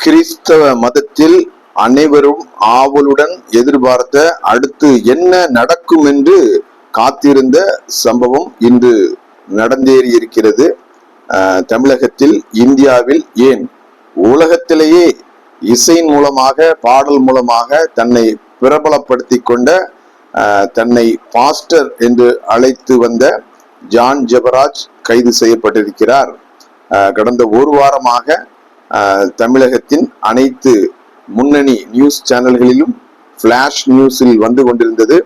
கிறிஸ்தவ மதத்தில் அனைவரும் ஆவலுடன் எதிர்பார்த்த அடுத்து என்ன நடக்கும் என்று காத்திருந்த சம்பவம் இன்று. நடந்தேறி இருக்கிறது தமிழகத்தில் இந்தியாவில் ஏன்? உலகத்திலேயே இசையின் மூலமாக பாடல் மூலமாக தன்னை பிரபலப்படுத்தி கொண்ட தன்னை பாஸ்டர் என்று அழைத்து வந்த ஜான் ஜெபராஜ் கைது செய்யப்பட்டிருக்கிறார். கடந்த ஒரு வாரமாக தமிழகத்தின் அனைத்து முன்னணி நியூஸ் சேனல்களிலும் ஃப்ளாஷ் நியூஸில் வந்து கொண்டிருந்தது.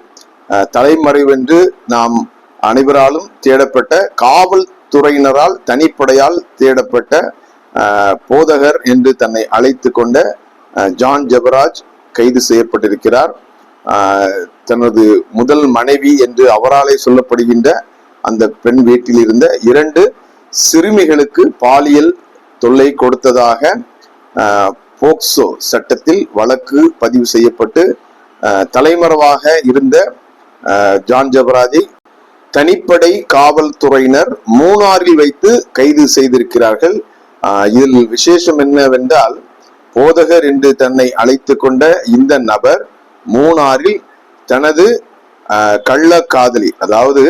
தலைமறைவென்று நாம் அனைவராலும் தேடப்பட்ட காவல்துறையினரால் தனிப்படையால் தேடப்பட்ட போதகர் என்று தன்னை அழைத்து கொண்ட ஜான் ஜபராஜ் கைது செய்யப்பட்டிருக்கிறார். தனது முதல் மனைவி என்று அவராலே சொல்லப்படுகின்ற அந்த பெண் வீட்டில் இருந்த இரண்டு சிறுமிகளுக்கு பாலியல் தொல்லை கொடுத்ததாக போக்சோ சட்டத்தில் வழக்கு பதிவு செய்யப்பட்டு தலைமறைவாக இருந்த ஜான் ஜபராஜை தனிப்படை காவல்துறையினர் மூணாறில் வைத்து கைது செய்திருக்கிறார்கள். இதில் விசேஷம் என்னவென்றால் போதகர் என்று தன்னை அழைத்து கொண்ட இந்த நபர் மூணாறில் தனது கள்ள காதலி அதாவது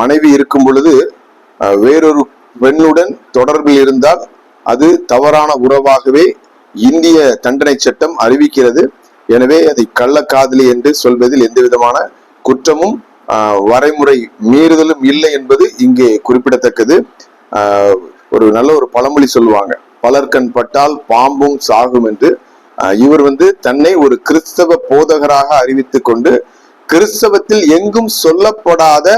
மனைவி இருக்கும் பொழுது வேறொரு பெண்ணுடன் தொடர்பில் இருந்தால் அது தவறான உறவாகவே இந்திய தண்டனை சட்டம் அறிவிக்கிறது. எனவே அதை கள்ளக்காதலி என்று சொல்வதில் எந்த விதமான குற்றமும் வரைமுறை மீறுதலும் இல்லை என்பது இங்கே குறிப்பிடத்தக்கது. ஒரு நல்ல ஒரு பழமொழி சொல்லுவாங்க. பலர்கண் பட்டால் பாம்பும் சாகும் என்று. இவர் வந்து தன்னை ஒரு கிறிஸ்தவ போதகராக அறிவித்து கொண்டு கிறிஸ்தவத்தில் எங்கும் சொல்லப்படாத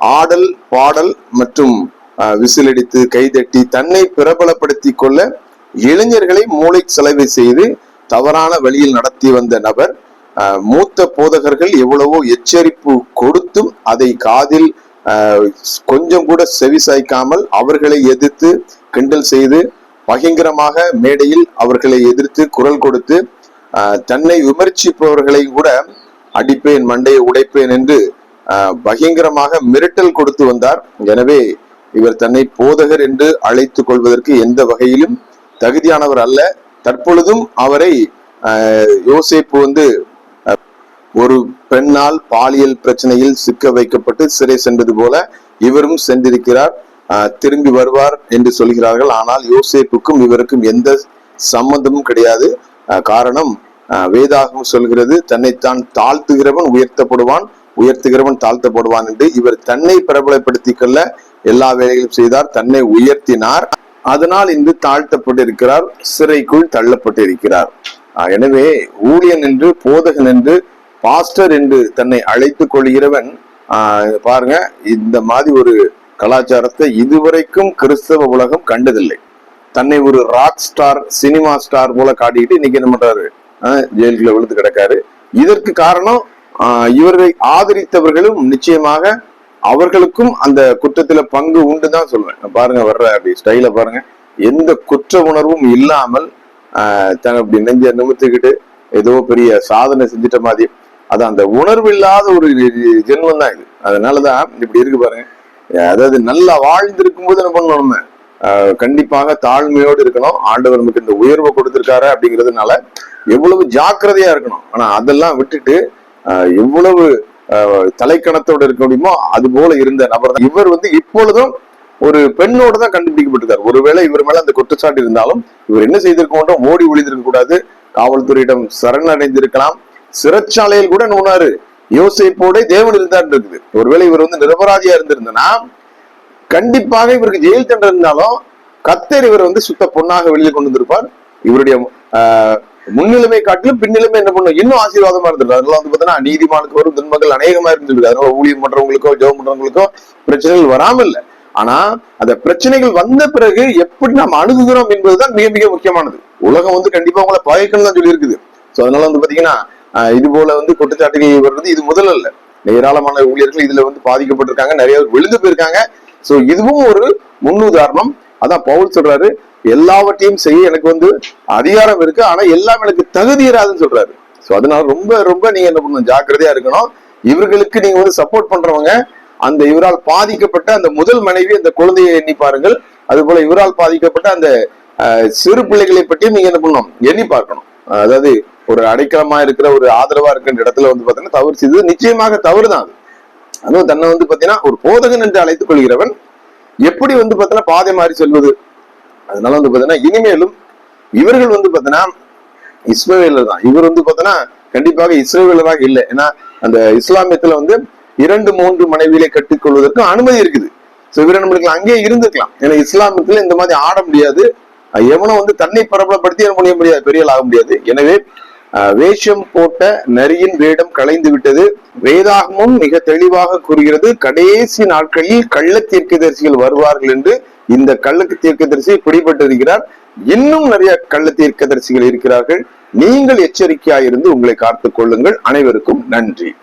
ஆடல் பாடல் மற்றும் விசிலடித்து கைதட்டி தன்னை பிரபலப்படுத்தி கொள்ள இளைஞர்களை மூளை செலவு செய்து தவறான வழியில் நடத்தி வந்த நபர் மூத்த போதகர்கள் எவ்வளவோ எச்சரிப்பு கொடுத்தும் அதை காதில் கொஞ்சம் கூட செவி சாய்க்காமல் அவர்களை எதிர்த்து கிண்டல் செய்து பகிங்கரமாக மேடையில் அவர்களை எதிர்த்து குரல் கொடுத்து தன்னை விமர்சிப்பவர்களை கூட அடிப்பேன் மண்டையை உடைப்பேன் என்று பயங்கரமாக பகிங்கரமாக மிரட்டல் கொடுத்து வந்தார். எனவே இவர் தன்னை போதகர் என்று அழைத்துக் கொள்வதற்கு எந்த வகையிலும் தகுதியானவர் அல்ல. தற்பொழுதும் அவரை யோசிப்பு வந்து ஒரு பெண்ணால் பாலியல் பிரச்சனையில் சிக்க வைக்கப்பட்டு சிறை சென்றது போல இவரும் சென்றிருக்கிறார். திரும்பி வருவார் என்று சொல்கிறார்கள். ஆனால் யோசேப்புக்கும் இவருக்கும் எந்த சம்பந்தமும் கிடையாது. காரணம் ஆஹ், வேதாகம் சொல்கிறது தன்னைத்தான் தாழ்த்துகிறவன் உயர்த்தப்படுவான் உயர்த்துகிறவன் தாழ்த்தப்படுவான் என்று இவர் தன்னை பிரபலப்படுத்திக் கொள்ள எல்லா வேலைகளும் செய்தார். தன்னை உயர்த்தினார். அதனால் இன்று தாழ்த்தப்பட்டிருக்கிறார் சிறைக்குள் தள்ளப்பட்டிருக்கிறார். எனவே ஊழியன் என்று போதகன் என்று பாஸ்டர் என்று தன்னை அழைத்துக் கொள்கிறவன் பாருங்க இந்த மாதிரி ஒரு கலாச்சாரத்தை இதுவரைக்கும் கிறிஸ்தவ உலகம் கண்டதில்லை. தன்னை ஒரு ராக் ஸ்டார் சினிமா ஸ்டார் போல காட்டிக்கிட்டு இன்னைக்கு என்ன பண்றாரு? ஜெயிலுக்குள்ள விழுந்து கிடக்காரு. இதற்கு காரணம் ஆஹ் இவரை ஆதரித்தவர்களும் நிச்சயமாக அவர்களுக்கும் அந்த குற்றத்துல பங்கு உண்டு தான் சொல்லுவேன் பாருங்க வர்ற அப்படி ஸ்டைல பாருங்க. எந்த குற்ற உணர்வும் இல்லாமல் ஆஹ் தன் அப்படி நெஞ்ச நிமித்துக்கிட்டு ஏதோ பெரிய சாதனை செஞ்சிட்ட மாதிரி அது அந்த உணர்வு இல்லாத ஒரு ஜென்மம் தான் இது. அதனாலதான் இப்படி இருக்கு பாருங்க. அதாவது நல்லா வாழ்ந்திருக்கும் போது என்ன பண்ணணும் நம்ம? கண்டிப்பாக தாழ்மையோடு இருக்கணும். ஆண்டவர் நமக்கு இந்த உயர்வை கொடுத்திருக்காரு அப்படிங்கிறதுனால எவ்வளவு ஜாக்கிரதையா இருக்கணும். ஆனா அதெல்லாம் விட்டுட்டு எவ்வளவு ஆஹ் தலைக்கணத்தோட இருக்க முடியுமோ அது போல இருந்த நபர் தான். இவர் வந்து இப்பொழுதும் ஒரு பெண்ணோட தான் கண்டுபிடிக்கப்பட்டிருக்கார். ஒருவேளை இவர் மேல அந்த குற்றச்சாட்டு இருந்தாலும் இவர் என்ன செய்திருக்க மாட்டோம் ஓடி ஒளிந்திருக்க கூடாது காவல்துறையிடம் சரணடைந்திருக்கலாம். சிறைச்சாலையில் கூட நூனாரு. யோசிப்போட தேவன் இருந்தார் இருக்குது ஒருவேளை இவர் வந்து நிரபராதியா இருந்திருந்தனா கண்டிப்பாக இவருக்கு ஜெயில் தண்டனை இருந்தாலும் கத்தர் இவர் வந்து சுத்த பொண்ணாக வெளியில் கொண்டு வந்திருப்பார். இவருடைய ஆஹ், முன்னிலைமை காட்டிலும் பின்னிலைமை என்ன பண்ணும்? இன்னும் ஆசீர்வாதமா இருந்திருக்கு அதனால வந்து பாத்தீங்கன்னா நீதிமானுக்கு வரும் துன்பங்கள் அநேகமா இருந்திருக்கு அதனால ஊழியம் பண்றவங்களுக்கோ ஜெபம் பண்றவங்களுக்கோ பிரச்சனைகள் வராம இல்ல ஆனா அந்த பிரச்சனைகள் வந்த பிறகு எப்படி நாம் அணுகுகிறோம் என்பதுதான் மிக மிக முக்கியமானது. உலகம் வந்து கண்டிப்பா உங்களை பகைக்கணும் தான் சொல்லி இருக்குது சோ அதனால வந்து பாத்தீங்கன்னா இது போல வந்து குற்றச்சாட்டுகள் வருவது இது முதல் அல்ல. ஏராளமான ஊழியர்கள் இதுல வந்து பாதிக்கப்பட்டிருக்காங்க. நிறைய விழுந்து போயிருக்காங்க. சோ இதுவும் ஒரு முன்னுதாரணம். அதான் பவுல் சொல்றாரு எல்லாவற்றையும் செய்ய எனக்கு வந்து அதிகாரம் இருக்கு. ஆனா எல்லாம் எனக்கு தகுதி இராதுன்னு சொல்றாரு. சோ அதனால ரொம்ப ரொம்ப நீங்க என்ன பண்ணணும்? ஜாக்கிரதையா இருக்கணும். இவர்களுக்கு நீங்க வந்து சப்போர்ட் பண்றவங்க அந்த இவரால் பாதிக்கப்பட்ட அந்த முதல் மனைவி அந்த குழந்தையை எண்ணி பாருங்கள். அது போல இவரால் பாதிக்கப்பட்ட அந்த சிறு பிள்ளைகளை பற்றியும் நீங்க என்ன பண்ணணும்? எண்ணி பார்க்கணும். அதாவது ஒரு அடைக்கலமா இருக்கிற ஒரு ஆதரவா இருக்கின்ற இடத்துல வந்து பாத்தீங்கன்னா தவறு செய்தது நிச்சயமாக தவறுதான் தான் அதுவும் தன்னை வந்து பாத்தீங்கன்னா ஒரு போதகன் என்று அழைத்துக் கொள்கிறவன் எப்படி வந்து பாத்தீங்கன்னா பாதை மாறி செல்வது? அதனால வந்து பாத்தீங்கன்னா இனிமேலும் இவர்கள் வந்து பாத்தீங்கன்னா இஸ்ரேலர் தான் இவர் வந்து பாத்தீங்கன்னா கண்டிப்பாக இஸ்ரேலராக இல்லை. ஏன்னா அந்த இஸ்லாமியத்துல வந்து இரண்டு மூன்று மனைவியிலே கட்டிக்கொள்வதற்கு அனுமதி இருக்குது. சோ இவரை நம்மளுக்கு அங்கேயே இருந்துக்கலாம் ஏன்னா இஸ்லாமியத்துல இந்த மாதிரி ஆட முடியாது. எவனும் வந்து தன்னை பிரபலப்படுத்தி என்ன முடிய முடியாது பெரிய ஆக முடியாது. எனவே வேஷம் போட்ட நரியின் வேடம் கலைந்து விட்டது. வேதாகமும் மிக தெளிவாக கூறுகிறது கடைசி நாட்களில் கள்ள தீர்க்கதரிசிகள் வருவார்கள் என்று இந்த கள்ளக்கு தீர்க்கதரிசி பிடிபட்டிருக்கிறார். இன்னும் நிறைய கள்ள தீர்க்கதரிசிகள் இருக்கிறார்கள். நீங்கள் எச்சரிக்கையாயிருந்து உங்களை காத்துக் கொள்ளுங்கள். அனைவருக்கும் நன்றி.